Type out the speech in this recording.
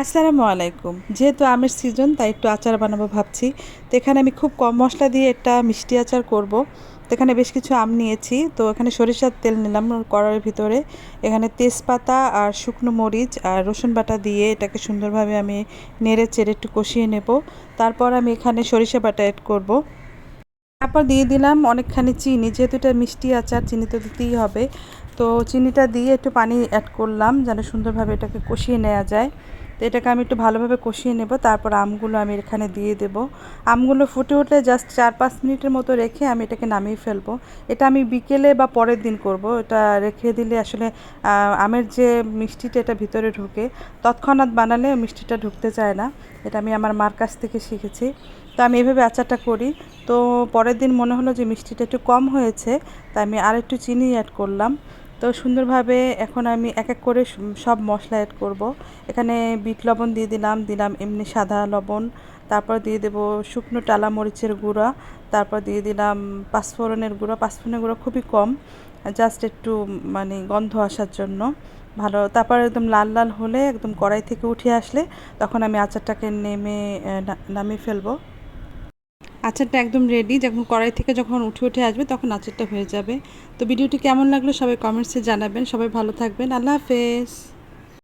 আসসালামু আলাইকুম। যেহেতু আমের সিজন তাই একটু আচার বানাবো ভাবছি। তো এখানে আমি খুব কম মশলা দিয়ে একটা মিষ্টি আচার করব। তো এখানে বেশ কিছু আম নিয়েছি। তো এখানে সরিষার তেল নিলাম কড়ার ভিতরে। এখানে তেজপাতা আর শুকনো মরিচ আর রসুন বাটা দিয়ে এটাকে সুন্দরভাবে আমি নেড়ে চেড়ে একটু কষিয়ে নেব। তারপর আমি এখানে সরিষা বাটা অ্যাড করব। তারপর দিয়ে দিলাম অনেকখানি চিনি। যেহেতু এটা মিষ্টি আচার, চিনি তো দিতেই হবে। তো চিনিটা দিয়ে একটু পানি অ্যাড করলাম, যেন সুন্দরভাবে এটাকে কষিয়ে নেওয়া যায়। তো এটাকে আমি একটু ভালোভাবে কষিয়ে নেব, তারপর আমগুলো আমি এখানে দিয়ে দেব। আমগুলো ফুটে উঠলে জাস্ট চার পাঁচ মিনিটের মতো রেখে আমি এটাকে নামিয়ে ফেলব। এটা আমি বিকেলে বা পরের দিন করব। এটা রেখে দিলে আসলে আমের যে মিষ্টিটা এটা ভিতরে ঢুকে, তৎক্ষণাৎ বানালে মিষ্টিটা ঢুকতে চায় না। এটা আমি আমার মার কাছ থেকে শিখেছি। তো আমি এভাবে আচারটা করি। তো পরের দিন মনে হলো যে মিষ্টিটা একটু কম হয়েছে, তাই আমি আর একটু চিনি অ্যাড করলাম। তো সুন্দরভাবে এখন আমি এক এক করে সব মশলা অ্যাড করব। এখানে বিট লবণ দিয়ে দিলাম দিলাম এমনি সাদা লবণ, তারপর দিয়ে দেব শুকনো টালা মরিচের গুঁড়া, তারপর দিয়ে দিলাম পাঁচফোড়নের গুঁড়া। পাঁচফোড়নের গুঁড়া খুবই কম জাস্ট একটু মানে গন্ধ আসার জন্য। ভালো, তারপর একদম লাল লাল হলে একদম কড়াই থেকে উঠে আসলে তখন আমি আচারটাকে নেমে নামিয়ে ফেলব। আচারটা একদম রেডি যখন কড়াই থেকে যখন উঠে উঠে আসবে তখন আচারটা হয়ে যাবে। তো ভিডিওটি কেমন লাগল সবাই কমেন্টসে জানাবেন। সবাই ভালো থাকবেন। আল্লাহ হাফেজ।